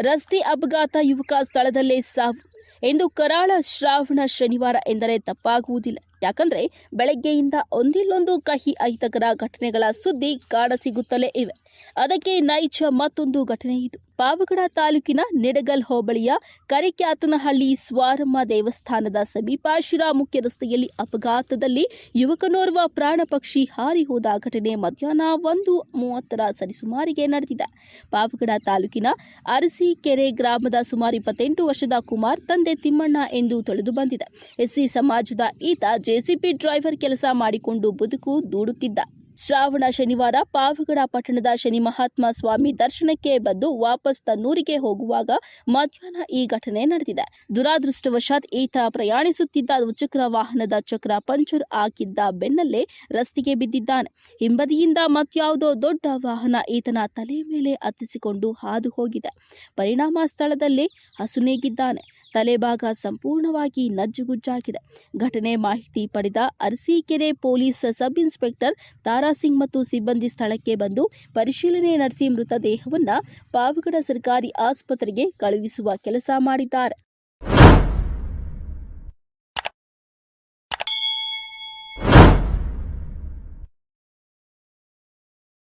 ರಸ್ತೆ ಅಪಘಾತ ಯುವಕ ಸ್ಥಳದಲ್ಲೇ ಸಾವು. ಎಂದು ಕರಾಳ ಶ್ರಾವಣ ಶನಿವಾರ ಎಂದರೆ ತಪ್ಪಾಗುವುದಿಲ್ಲ. ಯಾಕಂದ್ರೆ ಬೆಳಗ್ಗೆಯಿಂದ ಒಂದಿಲ್ಲೊಂದು ಕಹಿ ಅಹಿತಕರ ಘಟನೆಗಳ ಸುದ್ದಿ ಕಾಣಸಿಗುತ್ತಲೇ ಇವೆ. ಅದಕ್ಕೆ ನೈಜ ಮತ್ತೊಂದು ಘಟನೆ ಇದು. ಪಾವಗಡ ತಾಲೂಕಿನ ನೆಡಗಲ್ ಹೋಬಳಿಯ ಕರಿಕ್ಯಾತನಹಳ್ಳಿ ಸ್ವಾರಮ್ಮ ದೇವಸ್ಥಾನದ ಸಮೀಪ ಶಿರಾ ಮುಖ್ಯ ರಸ್ತೆಯಲ್ಲಿ ಅಪಘಾತದಲ್ಲಿ ಯುವಕನೋರ್ವ ಪ್ರಾಣ ಪಕ್ಷಿ ಹಾರಿ ಹೋದ ಘಟನೆ ಮಧ್ಯಾಹ್ನ ಒಂದು ಮೂವತ್ತರ ಸರಿಸುಮಾರಿಗೆ ನಡೆದಿದೆ. ಪಾವಗಡ ತಾಲೂಕಿನ ಅರಸಿಕೆರೆ ಗ್ರಾಮದ ಸುಮಾರು ಇಪ್ಪತ್ತೆಂಟು ವರ್ಷದ ಕುಮಾರ್ ತಂದೆ ತಿಮ್ಮಣ್ಣ ಎಂದು ತಿಳಿದು ಬಂದಿದೆ. ಎಸ್ಸಿ ಸಮಾಜದ ಈತ ಜೆಸಿಪಿ ಡ್ರೈವರ್ ಕೆಲಸ ಮಾಡಿಕೊಂಡು ಬದುಕು ದೂಡುತ್ತಿದ್ದ. ಶ್ರಾವಣ ಶನಿವಾರ ಪಾವಗಡ ಪಟ್ಟಣದ ಶನಿ ಮಹಾತ್ಮ ಸ್ವಾಮಿ ದರ್ಶನಕ್ಕೆ ಬಂದು ವಾಪಸ್ ತನ್ನೂರಿಗೆ ಹೋಗುವಾಗ ಮಧ್ಯಾಹ್ನ ಈ ಘಟನೆ ನಡೆದಿದೆ. ದುರಾದೃಷ್ಟವಶಾತ್ ಈತ ಪ್ರಯಾಣಿಸುತ್ತಿದ್ದ ದ್ವಿಚಕ್ರ ವಾಹನದ ಚಕ್ರ ಪಂಚರ್ ಹಾಕಿದ್ದ ಬೆನ್ನಲ್ಲೇ ರಸ್ತೆಗೆ ಬಿದ್ದಿದ್ದಾನೆ. ಹಿಂಬದಿಯಿಂದ ಮತ್ಯಾವುದೋ ದೊಡ್ಡ ವಾಹನ ಈತನ ತಲೆ ಮೇಲೆ ಹತ್ತಿಸಿಕೊಂಡು ಹಾದು ಹೋಗಿದೆ. ಪರಿಣಾಮ ಸ್ಥಳದಲ್ಲಿ ಹಸುನೇಗಿದ್ದಾನೆ. ತಲೆಭಾಗ ಸಂಪೂರ್ಣವಾಗಿ ನಜ್ಜುಗುಜ್ಜಾಗಿದೆ. ಘಟನೆ ಮಾಹಿತಿ ಪಡೆದ Arasikere police sub inspector Tarasingh ಮತ್ತು ಸಿಬ್ಬಂದಿ ಸ್ಥಳಕ್ಕೆ ಬಂದು ಪರಿಶೀಲನೆ ನಡೆಸಿ ಮೃತದೇಹವನ್ನು ಪಾವಗಡ ಸರ್ಕಾರಿ ಆಸ್ಪತ್ರೆಗೆ ಕಳುಹಿಸುವ ಕೆಲಸ ಮಾಡಿದ್ದಾರೆ.